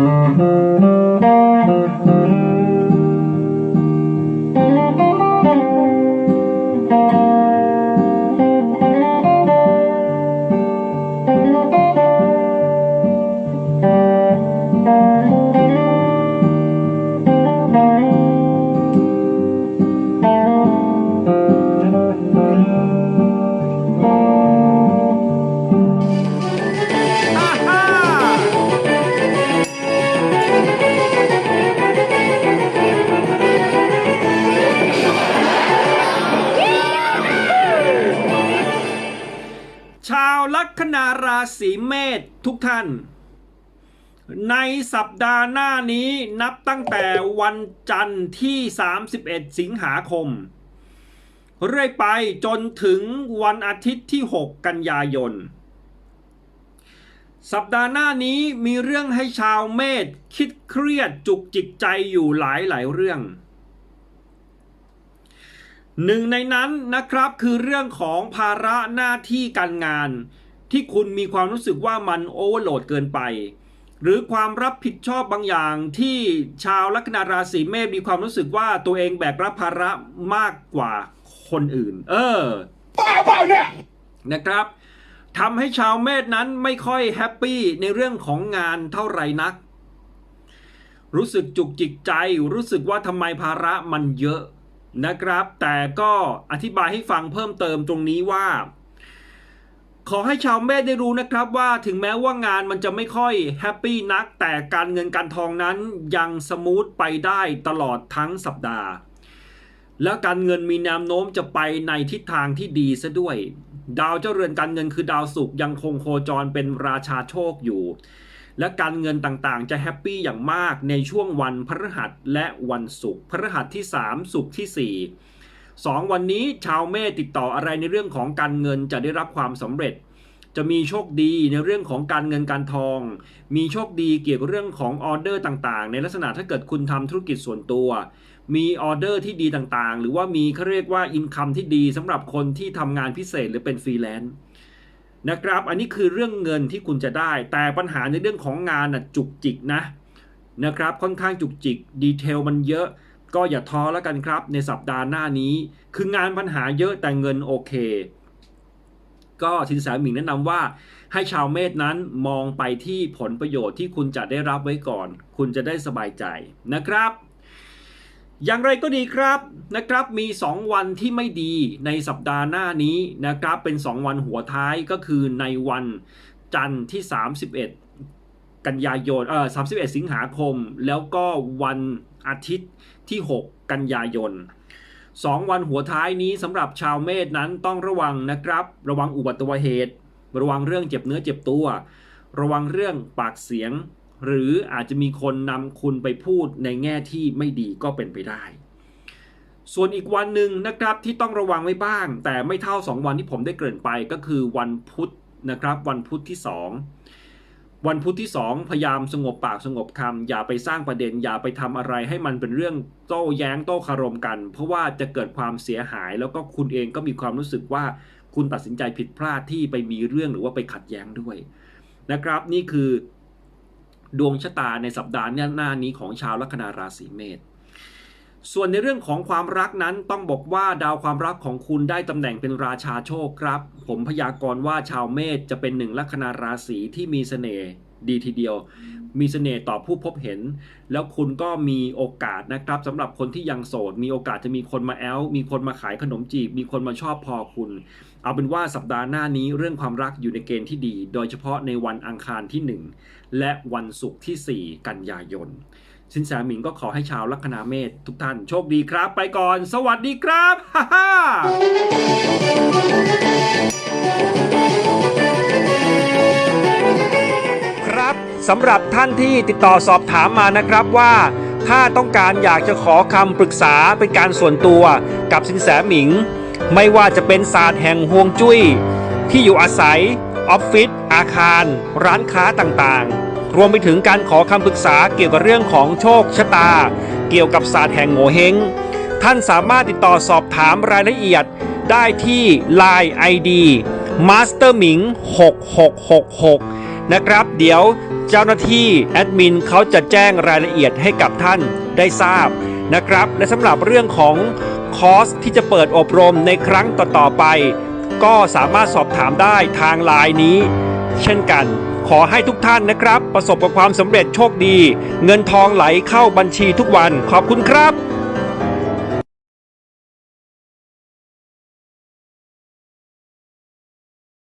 อ่ ราศีเมษทุกท่าน ในสัปดาห์หน้านี้นับตั้งแต่วันจันทร์ที่ 31 สิงหาคม เรื่อยไปจนถึงวันอาทิตย์ที่ 6 กันยายน สัปดาห์หน้านี้มีเรื่องให้ชาวเมษคิดเครียดจุกจิกใจอยู่หลายหลายเรื่องหนึ่งในนั้นนะครับคือเรื่องของภาระหน้าที่การงาน ที่คุณมีความรู้สึกว่ามันโอเวอร์โหลดเกินไป หรือความรับผิดชอบบางอย่างที่ชาวลัคนาราศีเมษมีความรู้สึกว่าตัวเองแบกรับภาระมากกว่าคนอื่น เออนะครับทำให้ชาวเมษนั้นไม่ค่อยแฮปปี้ในเรื่องของงานเท่าไหร่นัก รู้สึกจุกจิกใจ รู้สึกว่าทำไมภาระมันเยอะนะครับ แต่ก็อธิบายให้ฟังเพิ่มเติมตรงนี้ว่า ขอให้ชาวเมษได้รู้นะครับว่าถึงแม้ว่างานมันจะไม่ค่อยแฮปปี้นัก แต่การเงินการทองนั้นยังสมูทไปได้ตลอดทั้งสัปดาห์ แล้วการเงินมีแนวโน้มจะไปในทิศทางที่ดีซะด้วย ดาวเจ้าเรือนการเงินคือดาวศุกร์ยังคงโคจรเป็นราชาโชคอยู่ และการเงินต่างๆ จะแฮปปี้อย่างมากในช่วงวันพฤหัสและวันศุกร์พฤหัสที่ 3 ศุกร์ที่ 4 2 วันนี้ชาวเมษติดต่ออะไรในเรื่องของการเงินจะได้รับความสำเร็จ จะมีโชคดีในเรื่องของการเงินการทอง มีโชคดีเกี่ยวกับเรื่องของออเดอร์ต่างๆ ในลักษณะถ้าเกิดคุณทำธุรกิจส่วนตัว มีออเดอร์ที่ดีต่างๆ หรือว่ามีเขาเรียกว่าอินคัมที่ดีสำหรับคนที่ทำงานพิเศษหรือเป็นฟรีแลนซ์นะครับ อันนี้คือเรื่องเงินที่คุณจะได้ แต่ปัญหาในเรื่องของงานน่ะจุกจิกนะนะครับ ค่อนข้างจุกจิก ดีเทลมันเยอะ ก็อย่าท้อแล้วกันครับ ในสัปดาห์หน้านี้ คืองานปัญหาเยอะแต่เงินโอเค ก็สินแสหมิงแนะนำว่าให้ชาวเมษนั้นมองไปที่ผลประโยชน์ที่คุณจะได้รับไว้ก่อน คุณจะได้สบายใจนะครับ อย่างไรก็ดีครับนะครับ มี 2 วันที่ไม่ดีในสัปดาห์หน้านี้นะครับ เป็น 2 วันหัวท้ายก็คือในวันจันทร์ที่ 31 กันยายนเออ31 สิงหาคม แล้วก็วัน อาทิตย์ที่ 6 กันยายน 2 วันหัวท้ายนี้สำหรับชาวเมษนั้นต้องระวังนะครับ ระวังอุบัติเหตุ ระวังเรื่องเจ็บเนื้อเจ็บตัว ระวังเรื่องปากเสียง หรืออาจจะมีคนนำคุณไปพูดในแง่ที่ไม่ดีก็เป็นไปได้ ส่วนอีกวันหนึ่งนะครับที่ต้องระวังไว้บ้าง แต่ไม่เท่า 2 วันที่ผมได้เกริ่นไปก็คือวันพุธนะครับ วันพุธที่ 2 วันพุธที่ 2 พยายามสงบปากสงบคำอย่าไปสร้างประเด็น อย่าไปทำอะไรให้มันเป็นเรื่องโต้แย้งโต้คารมกัน เพราะว่าจะเกิดความเสียหาย แล้วก็คุณเองก็มีความรู้สึกว่าคุณตัดสินใจผิดพลาดที่ไปมีเรื่องหรือว่าไปขัดแย้งด้วยนะครับ นี่คือดวงชะตาในสัปดาห์หน้านี้ของชาวลัคนาราศีเมษ ส่วนในเรื่องของความรักนั้นต้องบอกว่าดาวความรักของคุณได้ตำแหน่งเป็นราชาโชคครับ ผมพยากรณ์ว่าชาวเมษจะเป็นหนึ่งลัคนาราศีที่มีเสน่ห์ดีทีเดียว มีเสน่ห์ต่อผู้พบเห็น แล้วคุณก็มีโอกาสนะครับสำหรับคนที่ยังโสด มีโอกาสจะมีคนมาแอลมีคนมาขายขนมจีบ มีคนมาชอบพอคุณ เอาเป็นว่าสัปดาห์หน้านี้เรื่องความรักอยู่ในเกณฑ์ที่ดี โดยเฉพาะในวันอังคารที่ 1 และวันศุกร์ที่ 4 กันยายน สินแสหมิงก็ขอให้ชาวลัคนาเมษทุกท่านโชคดีครับ ไปก่อน สวัสดีครับฮ่าฮ่าครสำหรับท่านที่ติดต่อสอบถามมานะครับว่า ถ้าต้องการอยากจะขอคำปรึกษาเป็นการส่วนตัวกับสินแสหมิง ไม่ว่าจะเป็นศาสตร์แห่งฮวงจุ้ย ที่อยู่อาศัย ออฟฟิศอาคาร ร้านค้าต่างๆ รวมไปถึงการขอคำปรึกษาเกี่ยวกับเรื่องของโชคชะตา เกี่ยวกับศาสตร์แห่งโงเฮงท่านสามารถติดต่อสอบถามรายละเอียดได้ที่ Line ID Master Ming 6666 นะครับ เดี๋ยวเจ้าหน้าที่แอดมินเขาจะแจ้งรายละเอียดให้กับท่านได้ทราบนะครับ และสำหรับเรื่องของคอร์สที่จะเปิดอบรมในครั้งต่อ ๆ ไป ก็สามารถสอบถามได้ทางไลน์นี้ เช่นกัน ขอให้ทุกท่านนะครับ ประสบกับความสำเร็จโชคดี เงินทองไหลเข้าบัญชีทุกวัน ขอบคุณครับ